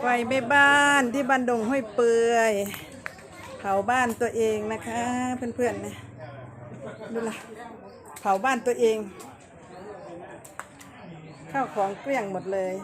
ไฟไม่บ้านที่บันดงห้วยเปื่อยเผาบ้านตัวเองนะคะ เพื่อนๆนะดูละเผาบ้านตัวเอง ข้าวของเกลี้ยงหมดเลย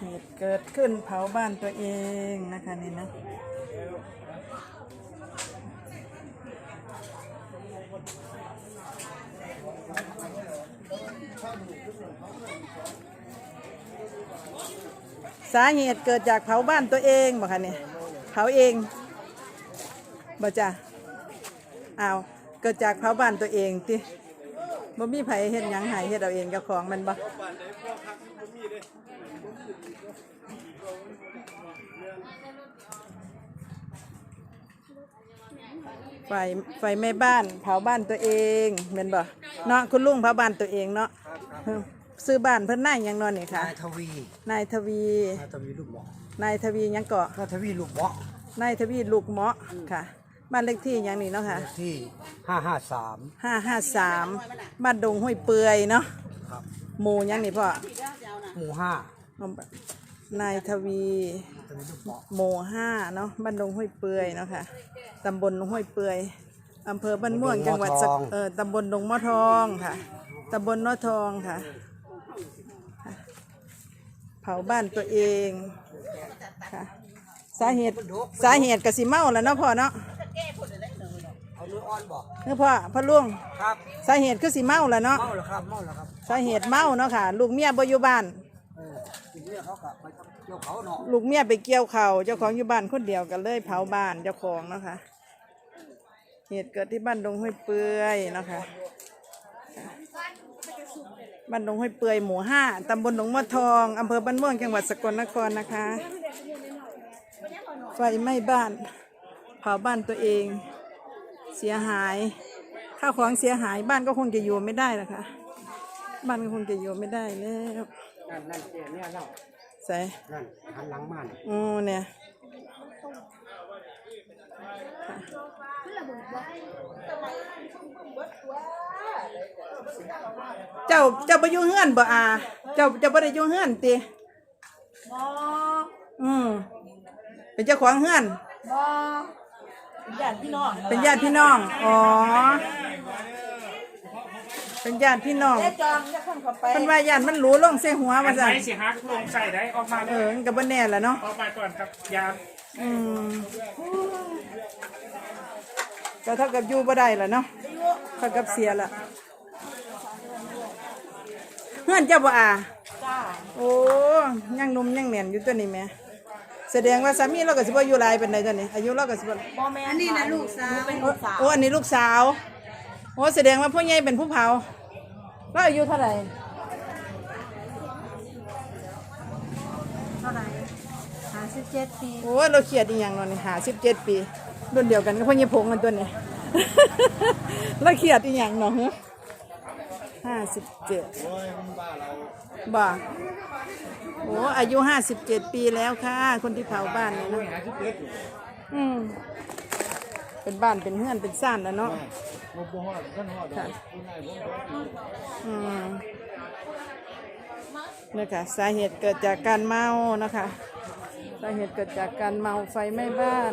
เหตุเกิดขึ้นเผาบ้านตัวเองนะคะนี่นะสาเหตุเกิดจากเผาบ้านตัวเองบ่คะเนี่ยเผาเองบ่จ้ะอ้าวเกิดจากเผาบ้านตัวเองติบ่มีไผเฮ็ดหยังหายเฮ็ดเอาเองเจ้าของมันบ่ ไฟไฟไหม้บ้านเผาบ้านตัวเองแม่นบ่เนาะคุณลุงเผาบ้านตัวเองเนาะเออซื้อบ้านเพิ่นนายหยังนอนนี่ค่ะนายทวีนายทวีนายทวีลูกหมอกนายทวีหยังเกาะนายทวีลูกหมอกนายทวีลูกเมาะค่ะ บ้านเลขที่หยังนี่เนาะค่ะที่ห้าห้าสามห้าห้าสามบ้านดงห้วยเปื่อยเนาะครับหมู่หยังนี่พ่อหมู่ห้า นายทวีทวีลูกหมอกหมู่ห้าเนาะบ้านดงห้วยเปื่อยเนาะค่ะตำบลห้วยเปื่อยอำเภอบ้านม่วงจังหวัดสกเออตำบลดงมะทองค่ะตำบลนอทองค่ะค่ะเผาบ้านตัวเองค่ะสาเหตุสาเหตุกสิเมาแล้วเนาะพ่อเนาะเอาเนื้ออ่อนบอกเนื้อพ่อพ่อลุงครับสาเหตุคือสิเมาแล้วเนาะเมาแล้วครับเมาแล้วครับสาเหตุเมาเนาะค่ะ ลูกเมียบ่อยู่บ้านเออทีนี้ เขากลับไปเกี่ยวเขาเนาะลูกเมียไปเกี่ยวเขาวเจ้าของอยู่บ้านคนเดียวกันเลยเผาบ้านเจ้าของเนาะค่ะเหตุเกิดที่บ้านดงห้วยเปื่อยเนาะค่ะบ้านดงห้วยเปื่อยหมู่ห้าตำบลหนองมะทองอำเภอบ้านม่วงจังหวัดสกลนครนะคะ ไฟไหม้บ้านเผาบ้านตัวเอง เสียหายข้าวของเสียหายบ้านก็คงจะอยู่ไม่ได้ละค่ะบ้านก็คงจะอยู่ไม่ได้แล้วนั่นนั่นเจ้เนี่ยเล่า ใส่นั่นหันหลังมันโอ้เนี่ยเจ้าเจ้าไปอยู่เฮือนบ่อาเจ้าเจ้าบ่ได้อยู่เฮือนติบออืมเป็นเจ้าของเฮือนบอเป็นญาติพี่น้องเป็นญาติพี่น้อง อ๋อ เป็นญาติพี่น้องเจ๊จองจะคนเข้าไปเป็นว่าญาติมันหรูลงใส่หัวอัว่านไหซั่นนสิฮักลงใส่ได้ออกมาเออมันก็บ่แน่แหละเนาะออกมาก่อนครับยามอืมก็เท่ากับอยู่บ่ได้แหละเนาะเท่ากับเสียละเฮือนเจ้าบ่อา จ้าโอ้ยังหนุ่มยังแน่นอยู่ตัวนี้แหม่แสดงว่าสามีเราก็สิบ่อยู่หลายปานใดตัวนี้ อายุเราก็สิบ่บอแม่อันนี้นะลูกสาวเป็นลูกสาวโอ้อันนี้ลูกสาว โอ้แสดงว่าพ่อใหญ่เป็นผู้เผา เราอายุเท่าไหร่เท่าไหร่ห้าสิบเจ็ดปีโอ้เราเครียดอีหยังเนาะนี่หาสิบเจ็ดปีรุ่นเดียวกันกับพ่อใหญ่พงกันตัวนี้เราเครียดอีหยังเนาะห้าสิบเจ็ดบ่าโอ้อายุห้าสิบเจ็ดปีแล้วค่ะ คนที่เผาบ้านเนี่ยนะอืมเป็นบ้านเป็นเฮือนเป็นซ่านแล้วเนาะ ค่ะอืมนี่ค่ะสาเหตุเกิดจากการเมานะคะ สาเหตุเกิดจากการเมาไฟไหม้บ้าน